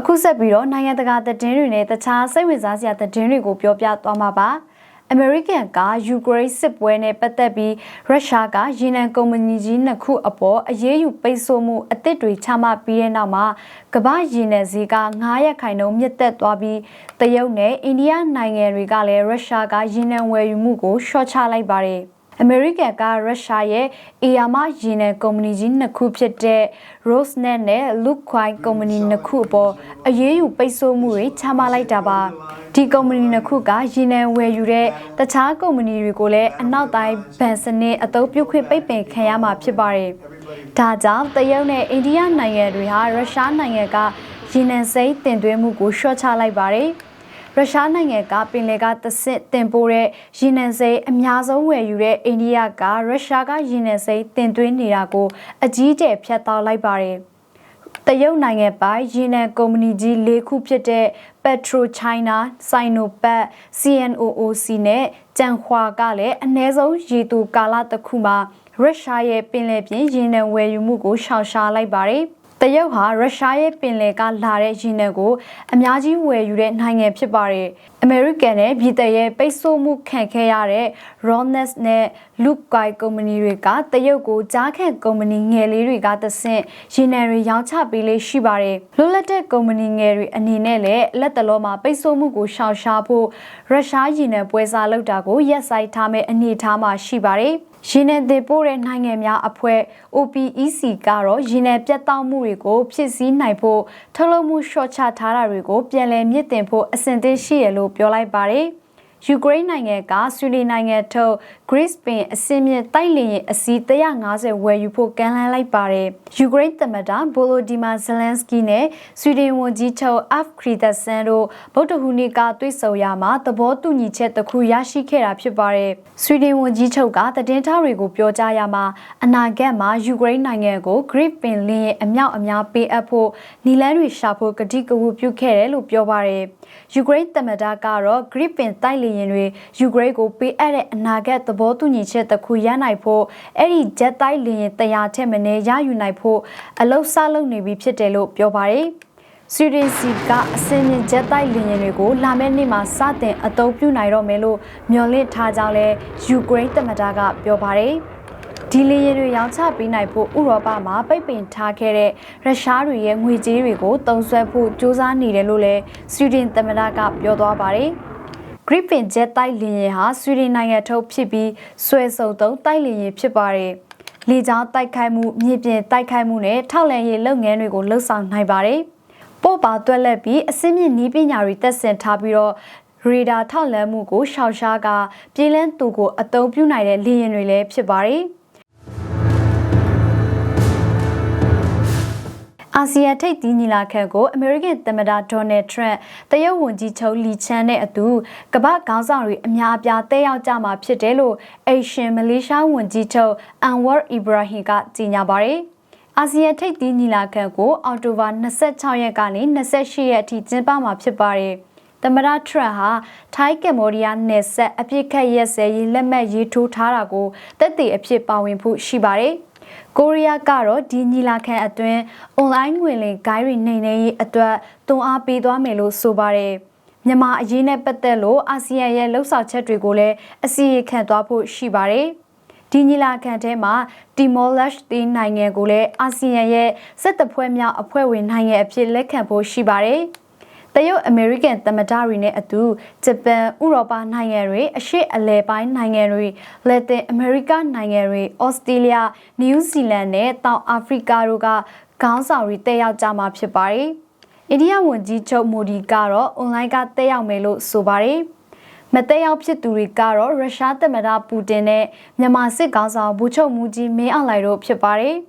အခုဆက်ပြီးတော့နိုင်ငံတကာသတင်းတွေနဲ့တခြားစိတ်ဝင်စားစရာသတင်းတွေကိုပြောပြသွားမှာပါအမေရိကန်ကယူကရိန်းစစ်ပွဲနဲ့ပတ်သက်ပြီးရုရှားကရေနံကုမ္ပဏီကြီးနှစ်ခုအပေါ်အရေးယူပိတ်ဆို့မှုအသစ်တွေချမှတ်ပြီးတဲ့နောက်မှာကမ္ဘာရေနံဈေးက9ရက်ခိုင်နှုန်းမြင့်တက်သွားပြီးတရုတ်နဲ့အိန္ဒိယနိုင်ငံတွေကလည်းရုရှားကရေနံဝယ်ယူမှုကိုရှော့ချလိုက်ပါတယ်။ အမေရိကန်ကရုရှားရဲ့အီယာမရေနံကုမ္ပဏီကြီးနှစ်ခုဖြစ်တဲ့ Rosneft နဲ့ Lukoil ကုမ္ပဏီနှစ်ခုအပေါ်အရေးယူပိတ်ဆို့မှုတွေချမှတ်လိုက်တာပါဒီကုမ္ပဏီနှစ်ခုကရေနံဝယ်ယူတဲ့တခြားကုမ္ပဏီတွေကိုလည်းအနောက်တိုင်းဗန်စနစ်အသုံးပြုခွင့်ပိတ်ပင်ခံရမှာဖြစ်ပါတယ်ဒါကြောင့်တရုတ်နဲ့အိန္ဒိယနိုင်ငံတွေဟာရုရှားနိုင်ငံကရေနံစိမ်းတင်သွင်းမှုကိုရှော့ချလိုက်ပါတယ်။ ရုရှားနိုင်ငံကပင်လယ်ကသစ်တင်ပို့တဲ့ရေနံစိမ်းအများဆုံးဝယ်ယူတဲ့အိန္ဒိယကရုရှားကရေနံစိမ်းတင်သွင်းနေတာကိုအကြီးကျယ်ဖျက်တောက်လိုက်ပါတယ်။တရုတ်နိုင်ငံပိုင်ရေနံကုမ္ပဏီကြီး၄ခုဖြစ်တဲ့ Petro China, Sinopat, CNOOC နဲ့ကြံခွာကလည်းအ ਨੇ ဆုံးရေတူကာလတစ်ခုမှာရုရှားရဲ့ပင်လယ်ပြင်ရေနံဝယ်ယူမှုကိုရှောင်ရှားလိုက်ပါတယ်။ တရုတ်ဟာရုရှားရဲ့ပင်လယ်ကလာတဲ့ရေနံကိုအများကြီးဝယ်ယူတဲ့နိုင်ငံဖြစ်ပါတယ်။အမေရိကန်နဲ့ပြည်သက်ရဲ့ပိတ်ဆို့မှုခံခဲ့ရတဲ့ Ronex နဲ့ Lukoil ကုမ္ပဏီတွေကတရုတ်ကိုကြားခံကုမ္ပဏီငယ်လေးတွေကသဆင့်ရေနံတွေရောင်းချပေးလေးရှိပါတယ်။လွတ်လပ်တဲ့ကုမ္ပဏီငယ်တွေအနေနဲ့လည်းလက်တလုံးမှာပိတ်ဆို့မှုကိုရှောင်ရှားဖို့ရုရှားရေနံပွဲစားလုပ်တာကိုရက်ဆိုင်ထားမဲ့အနေအထားမှာရှိပါတယ်။ ရင်းနယ်တင်ပို့တဲ့နိုင်ငံများအဖွဲ့ OPEC ကတော့ရင်းနယ်ပြတ်တောက်မှုတွေကိုဖြစ်စည်းနိုင်ဖို့ထုတ်လုပ်မှုရှော့ချထားတာတွေကိုပြန်လည်မြင့်တင်ဖို့အဆင်သင့်ရှိရလို့ပြောလိုက်ပါတယ်။ ယူကရိန်းနိုင်ငံကဆွီဒင်နိုင်ငံထုတ် Greece ပင်အစင်းမြင့်တိုက်လျင်အစီး150ဝယ်ယူဖို့ကမ်းလှမ်းလိုက်ပါတယ်။ယူကရိန်းသမ္မတဗိုလိုဒီမာဇလန်စကီနဲ့ဆွီဒင်ဝန်ကြီးချုပ်အဖ်ခရီဒဆန်တို့ဗုဒ္ဓဟူးနေ့ကတွေ့ဆုံရမှာသဘောတူညီချက်တစ်ခုရရှိခဲ့တာဖြစ်ပါတယ်။ဆွီဒင်ဝန်ကြီးချုပ်ကတည်င်းထားတွေကိုပြောကြားရမှာအနာဂတ်မှာယူကရိန်းနိုင်ငံကို Greece ပင်လင်းရဲ့အမြောက်အများပေးအပ်ဖို့နီလန်းတွေရှာဖို့ကတိကဝတ်ပြုခဲ့တယ်လို့ပြောပါတယ်။ယူကရိန်းသမ္မတကတော့ Greece ပင်တိုက်လျင်တွေယူကရိန်းကိုပေးအပ်တဲ့အနာဂတ်သဘောတူညီချက်တစ်ခုရနိုင်ဖို့အဲ့ဒီဂျက်တိုက်လျင်တရားထက်မနည်းရယူနိုင်ဖို့အလုဆလုပ်နေပြီဖြစ်တယ်လို့ပြောပါတယ်။ဆွီဒင်စီကအစင်းမြင့်ဂျက်တိုက်လျင်တွေကိုလာမယ့်နေ့မှာစတင်အသုံးပြုနိုင်တော့မယ်လို့မျှော်လင့်ထားကြောင်းလည်းယူကရိန်းသမ္မတကပြောပါတယ်။ဒီလေယာဉ်တွေရောင်းချပေးနိုင်ဖို့ဥရောပမှာပိတ်ပင်ထားခဲ့တဲ့ရုရှားတွေရဲ့ငွေကြေးတွေကိုတုံးဆွဲဖို့စ조사နေတယ်လို့လည်းဆွီဒင်သမ္မတကပြောသွားပါတယ်။ Gripen Jet တိုက်လေယာဉ်ဟာဆွီဒင်နိုင်ငံထုတ်ဖြစ်ပြီးဆွဲစုံသုံးတိုက်လေယာဉ်ဖြစ်ပါတယ်။လေကြောင်းတိုက်ခိုက်မှုမြေပြင်တိုက်ခိုက်မှုနဲ့ထောက်လန့်ရေးလုပ်ငန်းတွေကိုလှုပ်ဆောင်နိုင်ပါတယ်။ပို့ပါတွက်လက်ပြီးအစင်းမြင့်နည်းပညာတွေတက်ဆင်ထားပြီးတော့ရေဒါထောက်လန့်မှုကိုရှောင်ရှားကပြည်လန်းသူကိုအသုံးပြုနိုင်တဲ့လေယာဉ်တွေလည်းဖြစ်ပါတယ်။ အာဆီယံထိပ်သီးညီလာခံကိုအမေရိကန်သမ္မတဒေါ်နယ်ထရန့်တရုတ်ဝန်ကြီးချုပ်လီချန်နဲ့အတူကမ္ဘာခေါင်းဆောင်တွေအများအပြားတက်ရောက်ကြမှာဖြစ်တယ်လို့အေရှင်မလေးရှားဝန်ကြီးချုပ်အန်ဝါအီဘရာဟင်ကကြေညာပါတယ်။အာဆီယံထိပ်သီးညီလာခံကိုအောက်တိုဘာ26ရက်ကနေ28ရက်အထိကျင်းပမှာဖြစ်ပါတယ်။သမ္မတထရန့်ဟာထိုင်းကမ္ဘောဒီးယားနယ်စပ်အပြစ်ခတ်ရက်စဲရေးလက်မှတ်ရေးထိုးထားတာကိုတက်တည်အဖြစ်ပါဝင်ဖို့ရှိပါတယ်။ ကိုရီးယားကတော့ဒီညီလာခံအတွင်းအွန်လိုင်းငွေလင်ဂိုင်းတွေနှိမ်နှင်းရေးအတွက်တွန်းအားပေးသွားမယ်လို့ဆိုပါတယ်မြန်မာအရေးနဲ့ပတ်သက်လို့အာဆီယံရဲ့လှုပ်ဆောင်ချက်တွေကိုလည်းအစီအခံသွားဖို့ရှိပါတယ်ဒီညီလာခံထဲမှာတီမောလက်ရှ်တီနိုင်ငံကိုလည်းအာဆီယံရဲ့စစ်တပ်ဖွဲ့များအဖွဲ့ဝင်နိုင်ငံအဖြစ်လက်ခံဖို့ရှိပါတယ်။ တရုတ်အမေရိကန်သမ္မတတွေနဲ့အတူဂျပန်ဥရောပနိုင်ငံတွေအရှေ့အလယ်ပိုင်းနိုင်ငံတွေလက်တင်အမေရိကနိုင်ငံတွေဩစတြေးလျနယူးဇီလန်နဲ့တောင်အာဖရိကတို့ကခေါင်းဆောင်တွေတက်ရောက်ကြမှာဖြစ်ပါတယ်။အိန္ဒိယဝန်ကြီးချုပ်မိုဒီကတော့အွန်လိုင်းကတက်ရောက်မယ်လို့ဆိုပါတယ်။မတက်ရောက်ဖြစ်သူတွေကတော့ရုရှားသမ္မတပူတင်နဲ့မြန်မာစစ်ကောင်ဆောင်ဘူချုပ်မူကြီးမင်းအောင်လှိုင်တို့ဖြစ်ပါတယ်။